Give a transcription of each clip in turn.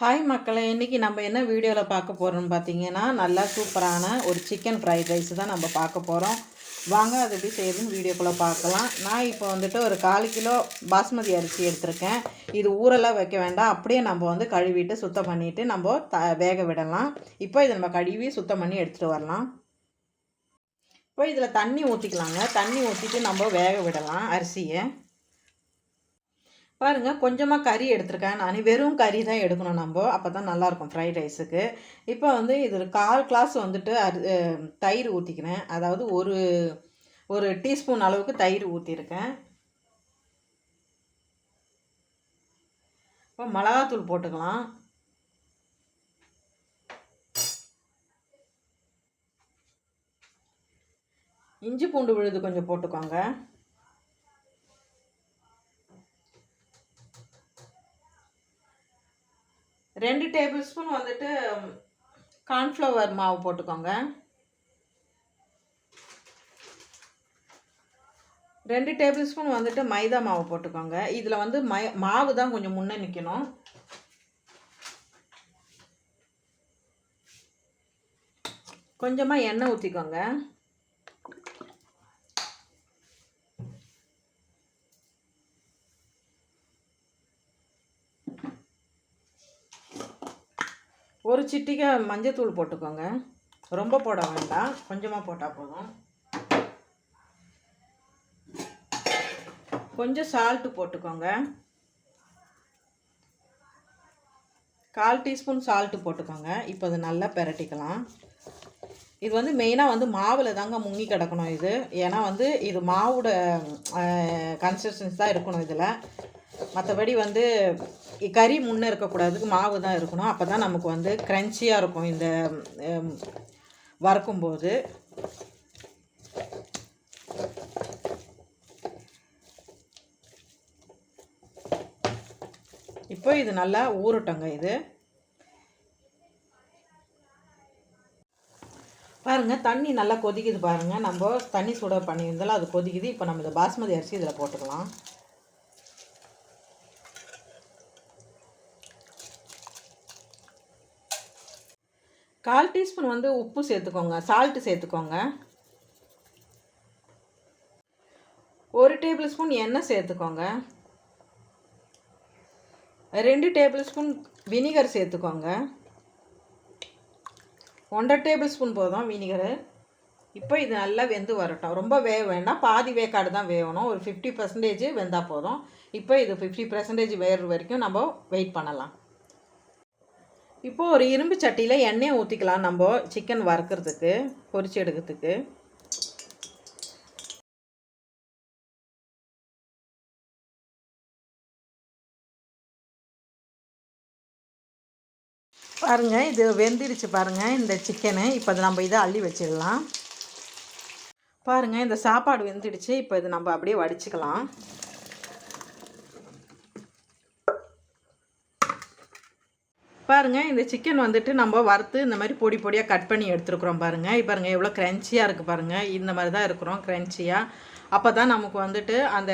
Hi மக்களை இன்றைக்கி நம்ம என்ன வீடியோவில் பார்க்க போகிறோம்னு பார்த்தீங்கன்னா நல்லா சூப்பரான ஒரு சிக்கன் ஃப்ரைட் ரைஸ் தான் நம்ம பார்க்க போகிறோம் வாங்க அது எப்படி செய்யுதுன்னு வீடியோக்குள்ளே பார்க்கலாம். நான் இப்போ வந்துட்டு ஒரு கால் கிலோ பாஸ்மதி அரிசி எடுத்திருக்கேன். இது ஊரெல்லாம் வைக்க வேண்டாம். அப்படியே நம்ம வந்து கழுவிட்டு சுத்தம் பண்ணிவிட்டு நம்ம த வேக விடலாம். இப்போ இதை நம்ம கழுவி சுத்தம் பண்ணி எடுத்துகிட்டு வரலாம். இப்போ இதில் தண்ணி ஊற்றிக்கலாங்க தண்ணி ஊற்றிட்டு நம்ம வேக விடலாம் அரிசியை. பாருங்கள் கொஞ்சமாக கறி எடுத்திருக்கேன் நான். வெறும் கறி தான் எடுக்கணும் நம்ம. அப்போ தான் நல்லாயிருக்கும் ஃப்ரைட் ரைஸுக்கு இப்போ வந்து இது கால் கிளாஸ் வந்துட்டு அரி தயிர் ஊற்றிக்கிறேன் அதாவது ஒரு ஒரு டீஸ்பூன் அளவுக்கு தயிர் ஊற்றிருக்கேன் இப்போ மிளகாத்தூள் போட்டுக்கலாம். இஞ்சி பூண்டு விழுது கொஞ்சம் போட்டுக்கோங்க ரெண்டு டேபிள் ஸ்பூன் வந்துட்டு கார்ன்ஃப்ளவர் மாவு போட்டுக்கோங்க. ரெண்டு டேபிள் ஸ்பூன் வந்துட்டு மைதா மாவு போட்டுக்கோங்க. இதில் வந்து மை மாவு தான் கொஞ்சம் முன்னே நிற்கணும் கொஞ்சமாக எண்ணெய் ஊற்றிக்கோங்க ஒரு மஞ்சத்தூள் போட்டுக்கோங்க. ரொம்ப போட வேண்டாம். கொஞ்சமாக போட்டால் போதும். கொஞ்சம் சால்ட்டு போட்டுக்கோங்க. கால் டீஸ்பூன் சால்ட்டு போட்டுக்கோங்க. இப்போ அது நல்லா பெரட்டிக்கலாம். இது வந்து மெயினாக வந்து மாவில் தாங்க முங்கி கிடக்கணும் இது. ஏன்னா வந்து இது மாவோட கன்சிஸ்டன்ஸ் தான் இருக்கணும் இதில். மற்றபடி வந்து கறி முன்னே இருக்கக்கூடாதுக்கு மாவு தான் இருக்கணும். அப்போ தான் நமக்கு வந்து க்ரன்ச்சியாக இருக்கும் இந்த வறுக்கும்போது. இப்போ இது நல்லா ஊறட்டங்க இது. பாருங்கள் தண்ணி நல்லா கொதிக்குது பாருங்கள் நம்ம தண்ணி சூட பண்ணியிருந்தாலும் அது கொதிக்குது. இப்போ நம்ம இந்த பாஸ்மதி அரிசி இதில் போட்டுக்கலாம். கால் டீஸ்பூன் வந்து உப்பு சேர்த்துக்கோங்க சால்ட்டு சேர்த்துக்கோங்க. ஒரு டேபிள் ஸ்பூன் எண்ணெய் சேர்த்துக்கோங்க. ரெண்டு டேபிள் ஸ்பூன் வினிகர் சேர்த்துக்கோங்க. ஒன்றரை டேபிள் ஸ்பூன் போதும் வினிகரு. இப்போ இது நல்லா வெந்து வரட்டும். ரொம்ப வேக வேண்டாம் பாதி வேக்காடு தான் வேகணும். ஒரு ஃபிஃப்டி பர்சன்டேஜ் வெந்தால் போதும். இப்போ இது ஃபிஃப்டி பர்சன்டேஜ் வேறு வரைக்கும் நம்ம வெயிட் பண்ணலாம். இப்போது ஒரு இரும்பு சட்டியில் எண்ணெயை ஊற்றிக்கலாம் நம்ம சிக்கன் வறுக்கிறதுக்கு பொரிச்சு எடுக்கிறதுக்கு. பாருங்கள் இது வெந்துடுச்சு பாருங்கள் இந்த சிக்கனு இப்போ இது நம்ம இதை அள்ளி வச்சிடலாம். பாருங்கள் இந்த சாப்பாடு வெந்துடுச்சு. இப்போ இது நம்ம அப்படியே வடிச்சுக்கலாம். பாருங்கள் இந்த சிக்கன் வந்துட்டு நம்ம வறுத்து இந்த மாதிரி பொடி பொடியாக கட் பண்ணி எடுத்துருக்குறோம் பாருங்கள் இப்போ பாருங்கள் எவ்வளோ க்ரன்ச்சியாக இருக்குது பாருங்கள் இந்த மாதிரி தான் இருக்கிறோம் க்ரன்ச்சியாக அப்போ தான் நமக்கு வந்துட்டு அந்த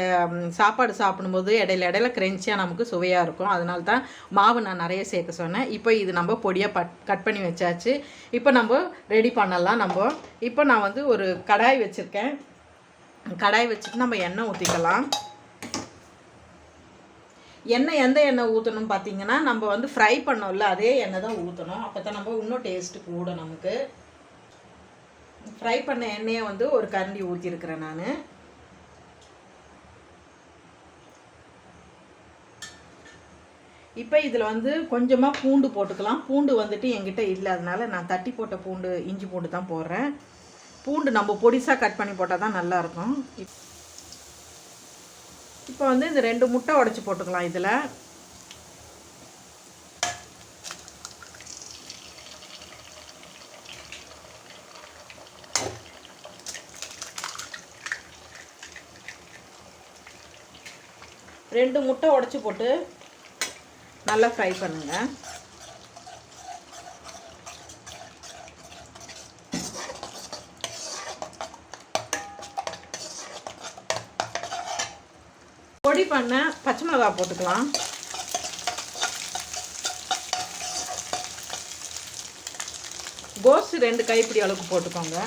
சாப்பாடு சாப்பிடும்போது இடையில இடையில க்ரன்ச்சியாக நமக்கு சுவையாக இருக்கும். அதனால தான் மாவு நான் நிறைய சேர்க்க சொன்னேன். இப்போ இது நம்ம பொடியாக பட் கட் பண்ணி வச்சாச்சு. இப்போ நம்ம ரெடி பண்ணலாம் நம்ம. இப்போ நான் வந்து ஒரு கடாய் வச்சுருக்கேன். கடாய் வச்சுட்டு நம்ம எண்ணெய் ஊற்றிக்கலாம் எண்ணெய் எந்த எண்ணெய் ஊற்றணும் பார்த்தீங்கன்னா நம்ம வந்து ஃப்ரை பண்ணோம்ல அதே எண்ணெய் தான் ஊற்றணும் அப்போ தான் நம்ம இன்னும் டேஸ்ட்டு கூடும் நமக்கு. ஃப்ரை பண்ண எண்ணெயை வந்து ஒரு கரண்டி ஊற்றிருக்கிறேன் நான். இப்போ இதில் வந்து கொஞ்சமாக பூண்டு போட்டுக்கலாம். பூண்டு வந்துட்டு என்கிட்ட இல்லை அதனால நான் தட்டி போட்ட பூண்டு இஞ்சி பூண்டு தான் போடுறேன். பூண்டு நம்ம பொடிசாக கட் பண்ணி போட்டால் தான் நல்லாயிருக்கும் இப்போ வந்து இந்த ரெண்டு முட்டை உடச்சி போட்டுக்கலாம் இதில். ரெண்டு முட்டை உடச்சி போட்டு நல்லா ஃப்ரை பண்ணுங்கள் பொடி பண்ண பச்சை மிளகா போட்டுக்கலாம். கோஸ் ரெண்டு கைப்பிடி அளவுக்கு போட்டுக்கோங்க.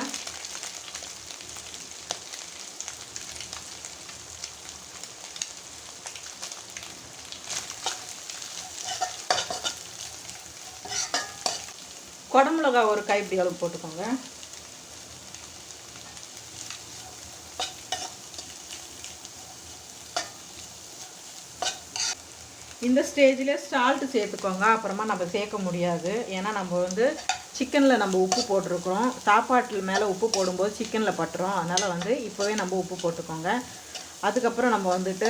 குடமிளகா ஒரு கைப்பிடி அளவு போட்டுக்கோங்க. இந்த ஸ்டேஜில் சால்ட்டு சேர்த்துக்கோங்க. அப்புறமா நம்ம சேர்க்க முடியாது. ஏன்னா நம்ம வந்து சிக்கனில் நம்ம உப்பு போட்டிருக்கிறோம். சாப்பாட்டில் மேலே உப்பு போடும்போது சிக்கனில் பட்டுரும். அதனால் வந்து இப்போவே நம்ம உப்பு போட்டுக்கோங்க. அதுக்கப்புறம் நம்ம வந்துட்டு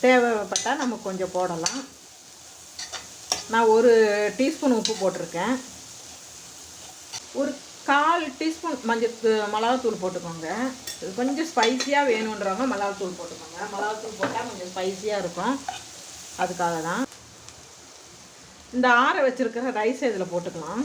தேவைப்பட்டால் நம்ம கொஞ்சம் போடலாம். நான் ஒரு டீஸ்பூன் உப்பு போட்டிருக்கேன். ஒரு கால் டீஸ்பூன் மஞ்சள் மிளகாத்தூள் போட்டுக்கோங்க. கொஞ்சம் ஸ்பைஸியாக வேணுன்றவங்க மிளகாத்தூள் போட்டுக்கோங்க. மிளகாத்தூள் போட்டால் கொஞ்சம் ஸ்பைஸியாக இருக்கும். அதுக்காக தான் இந்த ஆற வச்சுருக்கிற ரைஸ் இதில் போட்டுக்கலாம்.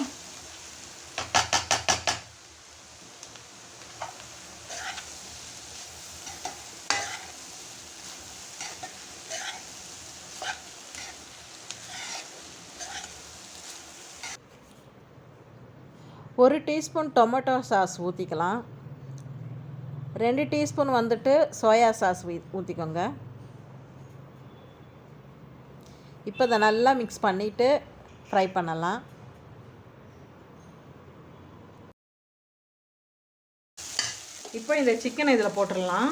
ஒரு டீஸ்பூன் டொமேட்டோ சாஸ் ஊற்றிக்கலாம் ரெண்டு டீஸ்பூன் வந்துட்டு சோயா சாஸ் ஊற்றிக்கோங்க இப்போ இதை நல்லா மிக்ஸ் பண்ணிவிட்டு ஃப்ரை பண்ணலாம். இப்போ இந்த சிக்கனை இதில் போட்டுடலாம்.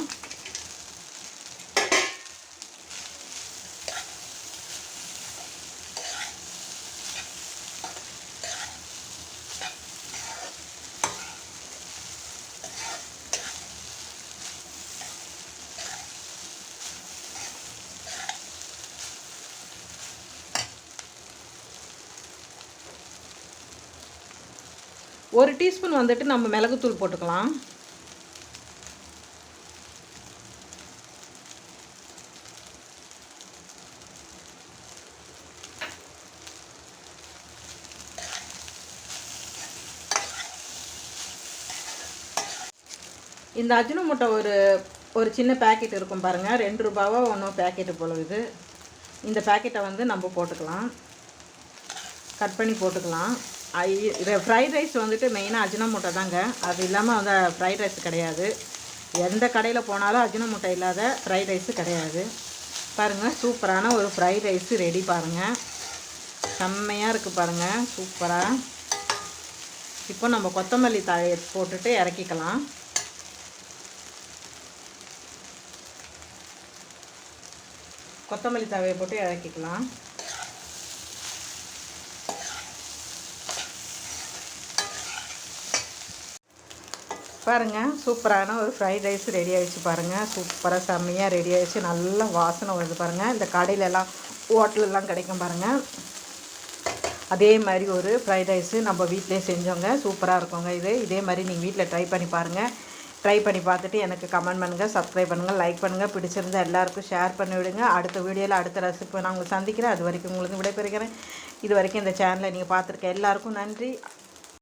ஒரு டீஸ்பூன் வந்துட்டு நம்ம மிளகுத்தூள் போட்டுக்கலாம். இந்த அஜினோமோட்டோ ஒரு ஒரு சின்ன பேக்கெட் இருக்கும் பாருங்கள் ரெண்டு ரூபாவோ ஒன்றும் பேக்கெட்டு போல இது. இந்த பேக்கெட்டை வந்து நம்ம போட்டுக்கலாம். கட் பண்ணி போட்டுக்கலாம். இது ஃப்ரைட் ரைஸ் வந்துட்டு மெயினாக அஜினோமோட்டோ தாங்க. அது இல்லாமல் அந்த ஃப்ரைட் ரைஸ் கிடையாது. எந்த கடையில் போனாலும் அஜினோமோட்டோ இல்லாத ஃப்ரைட் ரைஸு கிடையாது. பாருங்கள் சூப்பரான ஒரு ஃப்ரைட் ரைஸு ரெடி பாருங்கள் செம்மையாக இருக்குது பாருங்கள் சூப்பராக இப்போ நம்ம கொத்தமல்லி தாயை போட்டுட்டு இறக்கிக்கலாம். கொத்தமல்லி தவையை போட்டு இறக்கிக்கலாம். பாருங்கள் சூப்பரான ஒரு ஃப்ரைட் ரைஸ் ரெடி ஆகிடுச்சு பாருங்கள் சூப்பராக செம்மையாக ரெடி ஆகிடுச்சு நல்ல வாசனை வருது பாருங்கள் இந்த கடையிலலாம் ஹோட்டலெலாம் கிடைக்கும் பாருங்கள் அதே மாதிரி ஒரு ஃப்ரைட் ரைஸு நம்ம வீட்டிலே செஞ்சோங்க. சூப்பராக இருக்குங்க இது. இதே மாதிரி நீங்கள் வீட்டில் ட்ரை பண்ணி பாருங்கள் ட்ரை பண்ணி பார்த்துட்டு எனக்கு கமெண்ட் பண்ணுங்கள் சப்ஸ்கிரைப் பண்ணுங்கள் லைக் பண்ணுங்கள் பிடிச்சிருந்தா எல்லாருக்கும் ஷேர் பண்ணி விடுங்க. அடுத்த வீடியோவில் அடுத்த ரெசிபி நான் உங்களை சந்திக்கிறேன். அது வரைக்கும் உங்களுக்கு விடைபெறுகிறேன். இது வரைக்கும் இந்த சேனலை நீங்கள் பார்த்துருக்க எல்லாருக்கும் நன்றி.